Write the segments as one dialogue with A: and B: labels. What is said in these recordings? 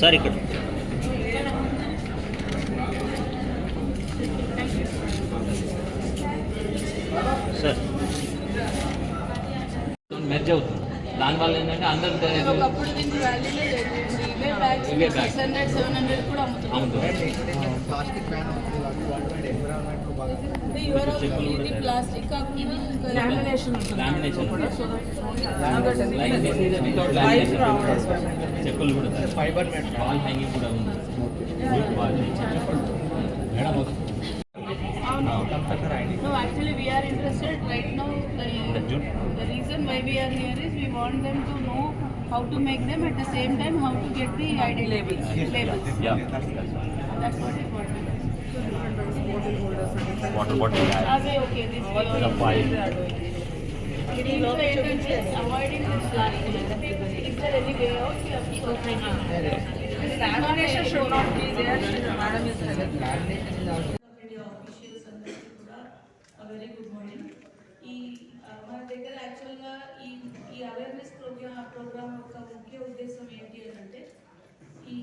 A: Sir ఇక్కడ sir
B: merge అవుతుంది దానివల్ల ఏంటంటే అందరు
C: ఇవే లామినేషన్
B: వితౌట్ లామినేషన్ చెప్పులు కూడా ఫైబర్ వాల్ హ్యాంగింగ్ కూడా ఉంది
C: we are interested right now. The, the reason why we are here is we want them to know how to make them at the same time how to get the ID labels. labels.
B: Yeah.
C: That's what is what.
A: Water bottle
C: Away, okay, this we
A: The
C: are
A: file.
C: దీంట్లో ఏంటంటే avoiding this plastic. Is there any way out? We have to Lamination should not be there. Madam is media officials అందరికీ కూడా very good morning ఈ మన దగ్గర యాక్చువల్గా ఈ ఈ అవేర్నెస్ ప్రోగ్రామ్ ప్రోగ్రామ్ యొక్క ముఖ్య ఉద్దేశం ఏంటి అని అంటే ఈ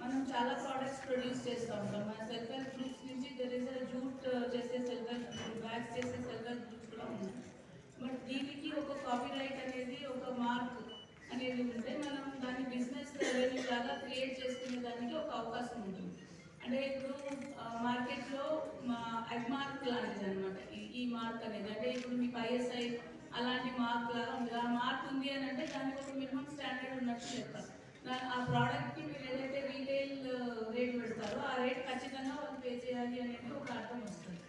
C: మనం చాలా ప్రోడక్ట్స్ ప్రొడ్యూస్ చేస్తూ. ఉంటాం మన సెల్ఫ్ హెల్ప్ గ్రూప్స్ నుంచి తెలిసిన జూట్ uh, చేసే సెల్ఫ్ హెల్ప్ బ్యాగ్స్ చేసే సెల్ఫ్ హెల్ప్ గ్రూప్స్ కూడా ఉన్నాయి. బట్ దీనికి ఒక కాపీ రైట్ అనేది ఒక మార్క్ అనేది ఉంటే మనం దాన్ని బిజినెస్ రెవెన్యూ లాగా క్రియేట్ చేసుకునే దానికి ఒక అవకాశం ఉంటుంది. అంటే ఇప్పుడు మార్కెట్లో మా అడ్మార్క్ లాంటిది అనమాట ఈ మార్క్ అనేది అంటే ఇప్పుడు మీకు ఐఎస్ఐ అలాంటి మార్క్ లాగా ఉంది. ఆ మార్క్ ఉంది అని అంటే దానికి ఒక మినిమం స్టాండర్డ్ ఉన్నట్టు చెప్తారు. ఆ ప్రోడక్ట్కి మీరు ఏదైతే రీటైల్ రేట్ పెడతారో ఆ రేట్ ఖచ్చితంగా వాళ్ళు పే చేయాలి అనేది ఒక అర్థం వస్తుంది.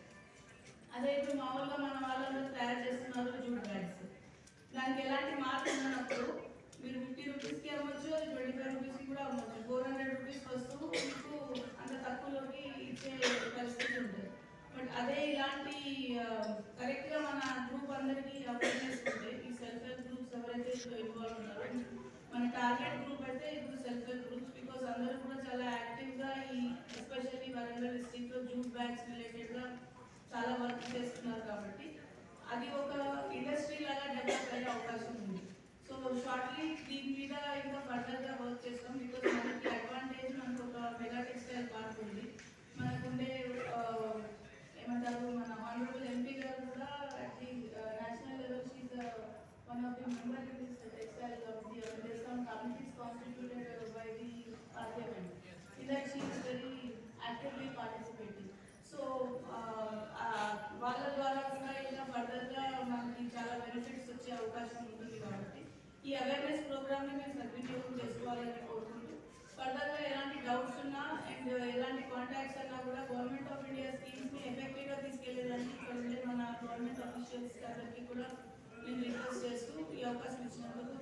C: అదే ఇప్పుడు మామూలుగా మన వాళ్ళందరూ తయారు చేస్తున్నారు జూట్ బ్యాగ్స్ దానికి ఎలాంటి మార్క్ ఉన్నప్పుడు మీరు ఫిఫ్టీ రూపీస్కి అమ్మొచ్చు అది ట్వంటీ ఫైవ్ రూపీస్కి కూడా అమ్మొచ్చు. ఫోర్ హండ్రెడ్ రూపీస్ వస్తువు మీకు అంత తక్కువలోకి ఇచ్చే పరిస్థితి ఉంటుంది. బట్ అదే ఇలాంటి కరెక్ట్గా మన గ్రూప్ అందరికీ అవేర్నెస్ ఉంటే ఈ సెల్ఫ్ హెల్ప్ గ్రూప్స్ ఎవరైతే ఇన్వాల్వ్ ఉన్నారో మన టార్గెట్ గ్రూప్ అయితే ఇప్పుడు సెల్ఫ్ హెల్ప్ గ్రూప్స్ బికాస్ అందరూ కూడా చాలా యాక్టివ్గా ఈ ఎస్పెషల్లీ వరంగల్ డిస్ట్రిక్ట్లో జూట్ బ్యాగ్స్ రిలేటెడ్గా చాలా వర్క్ చేస్తున్నారు కాబట్టి అది ఒక ఇండస్ట్రీ లాగా డెవలప్ అయ్యే అవకాశం ఉంది. సో షార్ట్లీ దీని మీద ఇంకా ఫర్దర్గా వర్క్ చేస్తాం బికాస్ మనకి అడ్వాంటేజ్ మనకు ఒక మెగా టెక్స్టైల్ పార్క్ ఉంది. మనకుండే ఏమంటారు మన ఆనరబుల్ ఎంపీ గారు కూడా at the national level she's one of the member in this textile committee there some committees constituted by the parliament ఇలా that very actively participating so వాళ్ళ ద్వారా కూడా ఇంకా ఫర్దర్గా మనకి చాలా బెనిఫిట్స్ వచ్చే అవకాశం ఉంటుంది కాబట్టి ఈ అవేర్నెస్ ప్రోగ్రామ్ని మేము సద్వినియోగం చేసుకోవాలని కోరుకుంటూ ఫర్దర్గా ఎలాంటి డౌట్స్ ఉన్నా అండ్ ఎలాంటి కాంటాక్ట్స్ అన్నా కూడా గవర్నమెంట్ ఆఫ్ ఇండియా స్కీమ్స్ని ఎఫెక్టివ్గా తీసుకెళ్ళేదానికి ఇక్కడ ఉండే మన గవర్నమెంట్ అఫీషియల్స్ అందరికీ కూడా నేను రిక్వెస్ట్ చేస్తూ ఈ అవకాశం ఇచ్చినందుకు